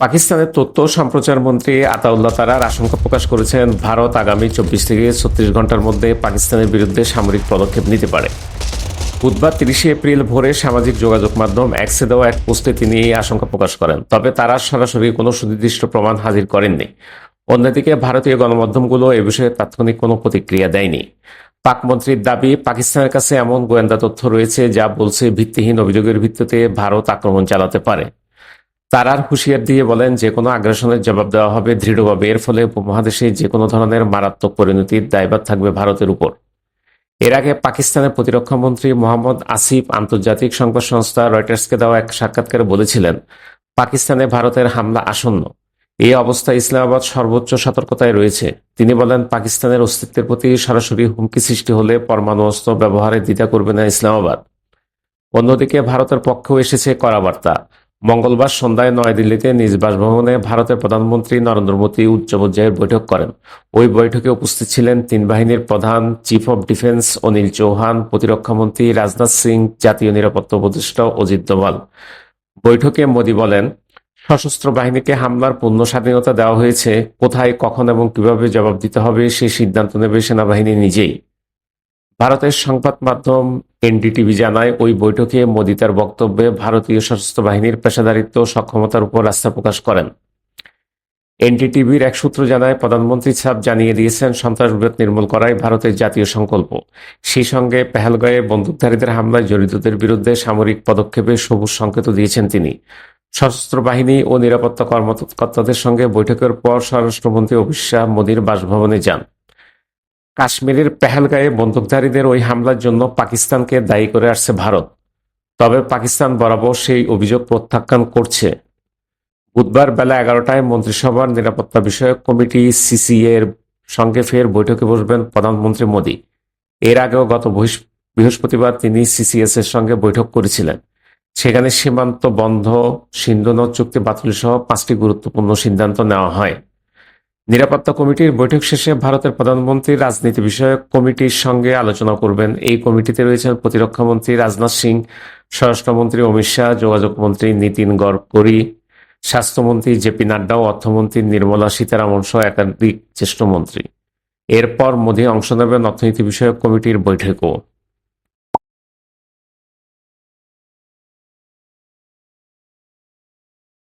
পাকিস্তানের তথ্য সম্প্রচার মন্ত্রী আতাউল্লাহ তারার আশঙ্কা প্রকাশ করেছেন ভারত আগামী চব্বিশ থেকে ছত্রিশ ঘণ্টার মধ্যে পাকিস্তানের বিরুদ্ধে সামরিক পদক্ষেপ নিতে পারে। বুধবার তিরিশে এপ্রিল ভোরে সামাজিক যোগাযোগ মাধ্যম এক্সে দেওয়া এক পোস্টে তিনি এই আশঙ্কা প্রকাশ করেন। তবে তারা সরাসরি কোনো সুনির্দিষ্ট প্রমাণ হাজির করেননি। অন্যদিকে ভারতীয় গণমাধ্যমগুলো এ বিষয়ে তাৎক্ষণিক কোনো প্রতিক্রিয়া দেয়নি। পাক মন্ত্রীর দাবি, পাকিস্তানের কাছে এমন গোয়েন্দা তথ্য রয়েছে যা বলছে ভিত্তিহীন অভিযোগের ভিত্তিতে ভারত আক্রমণ চালাতে পারে। তারার হুঁশিয়ার দিয়ে বলেন যে কোনো আগ্রাসনের জবাব দেওয়া হবে দৃঢ়ভাবে। এর ফলে উপমহাদেশে যে কোনো ধরনের মারাত্মক পরিণতির দায়ভার থাকবে ভারতের উপর। এর আগে পাকিস্তানের প্রতিরক্ষা মন্ত্রী মোহাম্মদ আসিফ আন্তর্জাতিক সংবাদ সংস্থা রয়টার্সকে দেওয়া এক সাক্ষাৎকারে বলেছিলেন, পাকিস্তানে ভারতের হামলা আসন্ন। এই অবস্থায় ইসলামাবাদ সর্বোচ্চ সতর্কতায় রয়েছে। তিনি বলেন, পাকিস্তানের অস্তিত্বের প্রতি সরাসরি হুমকি সৃষ্টি হলে পরমাণু অস্ত্র ব্যবহারে দ্বিধা করবে না ইসলামাবাদ। অন্যদিকে ভারতের পক্ষেও এসেছে কড়া বার্তা। মঙ্গলবার সন্ধ্যায় নয়াদিল্লিতে নিজ বাসভবনে ভারতের প্রধানমন্ত্রী নরেন্দ্র মোদী উচ্চ পর্যায়ের বৈঠক করেন। ওই বৈঠকে উপস্থিত ছিলেন তিন বাহিনীর প্রধান, chief of defence Anil Chauhan প্রতিরক্ষামন্ত্রী রাজনাথ সিং, জাতীয় নিরাপত্তা উপদেষ্টা অজিত দোভাল। বৈঠকে মোদী বলেন, সশস্ত্র বাহিনীকে হামলার পূর্ণ স্বাধীনতা দেওয়া হয়েছে, কোথায়, কখন এবং কীভাবে জবাব দিতে হবে সেই সিদ্ধান্ত নেবে সেনাবাহিনী নিজেই। ভারতের সংবাদ মাধ্যম এনডিটিভি জানায়, ওই বৈঠকে মোদী তার বক্তব্যে ভারতীয় সশস্ত্র বাহিনীর পেশাদারিত্ব সক্ষমতার উপর আস্থা প্রকাশ করেন। এনডিটিভির এক সূত্র জানায়, প্রধানমন্ত্রী সাহ জানিয়ে দিয়েছেন সন্ত্রাসবাদ নির্মূল করাই ভারতের জাতীয় সংকল্প। সেই সঙ্গে পেহেলগাঁয়ে বন্দুকধারীদের হামলায় জড়িতদের বিরুদ্ধে সামরিক পদক্ষেপে সবুজ সংকেত দিয়েছেন তিনি। সশস্ত্র বাহিনী ও নিরাপত্তা কর্মকর্তাদের সঙ্গে বৈঠকের পর স্বরাষ্ট্রমন্ত্রী অমিত শাহ মোদীর বাসভবনে যান। কাশ্মীরের পেহেলগাঁয়ে বন্দুকধারীদের ওই হামলার জন্য পাকিস্তানকে দায়ী করে আসছে ভারত। তবে পাকিস্তান বরাবর সেই অভিযোগ প্রত্যাখ্যান করছে। বুধবার বেলা এগারোটায় মন্ত্রিসভার নিরাপত্তা বিষয়ক কমিটি সিসিএ এর সঙ্গে ফের বৈঠকে বসবেন প্রধানমন্ত্রী মোদী। এর আগেও গত বৃহস্প- বৃহস্পতিবার তিনি সিসিএস এর সঙ্গে বৈঠক করেছিলেন। সেখানে সীমান্ত বন্ধ, সিন্ধু নদ চুক্তি বাতিল সহ পাঁচটি গুরুত্বপূর্ণ সিদ্ধান্ত নেওয়া হয়। নিরাপত্তা কমিটির বৈঠক শেষে ভারতের প্রধানমন্ত্রী রাজনীতি বিষয়ক কমিটির সঙ্গে আলোচনা করবেন। এই কমিটিতে রয়েছেন প্রতিরক্ষামন্ত্রী রাজনাথ সিং, স্বরাষ্ট্রমন্ত্রী অমিত শাহ, যোগাযোগ মন্ত্রী নীতিন গডকরি, স্বাস্থ্যমন্ত্রী জেপি নাড্ডা ও অর্থমন্ত্রী নির্মলা সীতারামন সহ একাধিক জ্যেষ্ঠ মন্ত্রী। এরপর মোদী অংশ নেবেন অর্থনীতি বিষয়ক কমিটির বৈঠকও।